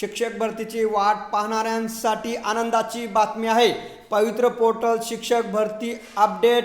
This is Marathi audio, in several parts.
शिक्षक भरतीची वाट पाहणाऱ्यांसाठी आनंदाची बातमी आहे. पवित्र पोर्टल शिक्षक भरती अपडेट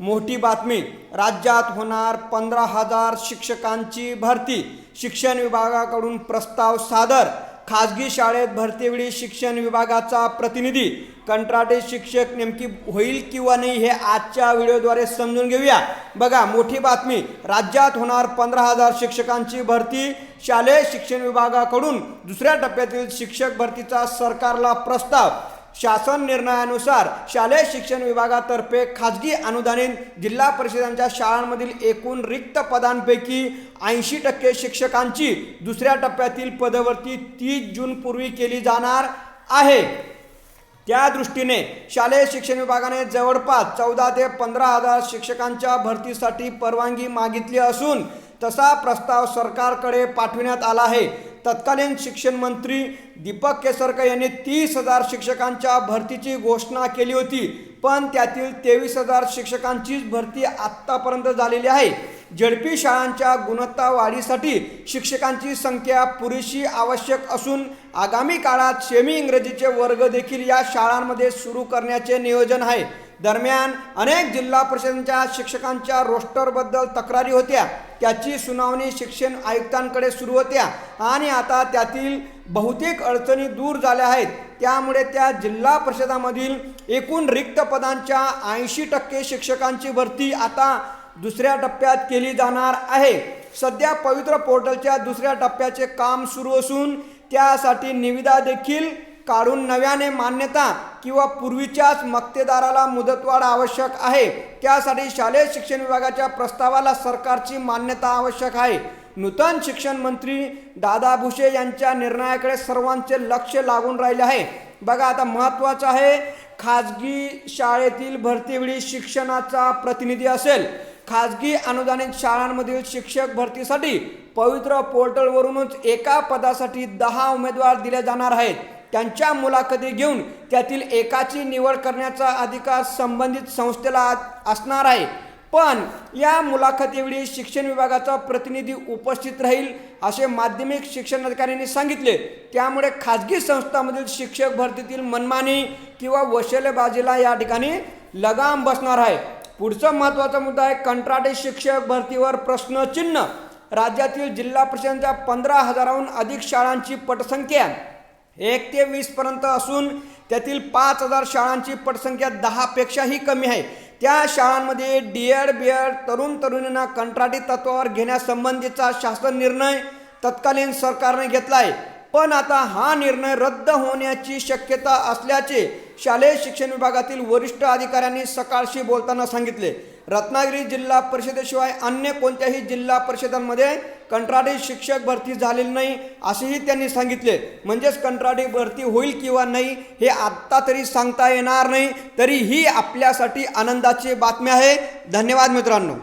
मोठी बातमी. राज्यात होणार पंधरा हजार शिक्षकांची भरती. शिक्षण विभागाकडून प्रस्ताव सादर. खाजगी शाळेत भरतीवेळी शिक्षण विभागाचा प्रतिनिधी. कंत्राटी शिक्षक नेमकी होईल किंवा नाही हे आजच्या व्हिडिओद्वारे समजून घेऊया. बघा मोठी बातमी. राज्यात होणार पंधरा हजार शिक्षकांची भरती. शालेय शिक्षण विभागाकडून दुसऱ्या टप्प्यातील शिक्षक भरतीचा सरकारला प्रस्ताव. शासन निर्णयानुसार शालेय शिक्षण विभागातर्फे खाजगी अनुदानित जिल्हा परिषदांच्या शाळांमधील एकूण रिक्त पदांपैकी ऐंशी टक्के शिक्षकांची दुसऱ्या टप्प्यातील पदवर्ती तीस जूनपूर्वी केली जाणार आहे. त्या दृष्टीने शालेय शिक्षण विभागाने जवळपास चौदा ते पंधरा हजार शिक्षकांच्या भरतीसाठी परवानगी मागितली असून तसा प्रस्ताव सरकारकडे पाठविण्यात आला आहे. तत्कालीन शिक्षण मंत्री दीपक केसरकर यांनी तीस हजार शिक्षकांच्या भरतीची घोषणा केली होती. पण त्यातील तेवीस हजार शिक्षकांचीच भरती आत्तापर्यंत झालेली आहे. झडपी शाळांच्या गुणवत्ता वाढीसाठी शिक्षकांची संख्या पुरेशी आवश्यक असून आगामी काळात सेमी इंग्रजीचे वर्ग देखील या शाळांमध्ये सुरू करण्याचे नियोजन आहे. दरम्यान अनेक जिल्हा परिषदांच्या शिक्षकांच्या रोस्टरबद्दल तक्रारी होत्या. त्याची सुनावणी शिक्षण आयुक्तांकडे सुरू होत्या आणि आता त्यातील बहुतेक अडचणी दूर झाल्या आहेत. त्यामुळे त्या जिल्हा परिषदामधील एकूण रिक्त पदांच्या ऐंशी टक्के शिक्षकांची भरती आता दुसऱ्या टप्प्यात केली जाणार आहे. सध्या पवित्र पोर्टलच्या दुसऱ्या टप्प्याचे काम सुरू असून त्यासाठी निविदा देखील काढून नव्याने मान्यता किंवा पूर्वीच्याच मक्तेदाराला मुदतवाढ आवश्यक आहे. त्यासाठी शालेय शिक्षण विभागाच्या प्रस्तावाला सरकारची मान्यता आवश्यक आहे. नूतन शिक्षण मंत्री दादा भुसे यांच्या निर्णयाकडे सर्वांचे लक्ष लागून राहिले आहे. बघा आता महत्त्वाचं आहे खाजगी शाळेतील भरतीवेळी शिक्षणाचा प्रतिनिधी असेल. खाजगी अनुदानित शाळांमधील शिक्षक भरतीसाठी पवित्र पोर्टलवरूनच एका पदासाठी दहा उमेदवार दिले जाणार आहेत. त्यांच्या मुलाखती घेऊन त्यातील एकाची निवड करण्याचा अधिकार संबंधित संस्थेला असणार आहे. पण या मुलाखतीवेळी शिक्षण विभागाचा प्रतिनिधी उपस्थित राहील असे माध्यमिक शिक्षण अधिकाऱ्यांनी सांगितले. त्यामुळे खाजगी संस्थांमधील शिक्षक भरतीतील मनमानी किंवा वशलेबाजीला या ठिकाणी लगाम बसणार आहे. पुढचा महत्त्वाचा मुद्दा आहे कंत्राटी शिक्षक भरतीवर प्रश्नचिन्ह. राज्यातील जिल्हा परिषदांच्या पंधरा हजाराहून अधिक शाळांची पटसंख्या. एक ते वीसपर्यंत असून त्यातील पाच हजार शाळांची पटसंख्या दहापेक्षाही कमी आहे. त्या शाळांमध्ये डी एड बी एड तरुण तरुणींना कंत्राटी तत्वावर घेण्यासंबंधीचा शासन निर्णय तत्कालीन सरकारने घेतला आहे पण आता हा निर्णय रद्द होण्याची शक्यता असल्याचे शालेय शिक्षण विभागातील वरिष्ठ अधिकाऱ्यांनी सकाळशी बोलताना सांगितले रत्नागिरी जिल्हा परिषदेशिवाय अन्य कोणत्याही जिल्हा परिषदांमध्ये कंत्राटी शिक्षक भरती झालेली नाही असेही त्यांनी सांगितले. म्हणजेच कंत्राटी भरती होईल किंवा नाही हे आत्ता तरी सांगता येणार नाही तरी ही आपल्यासाठी आनंदाची बातमी आहे. धन्यवाद मित्रांनो.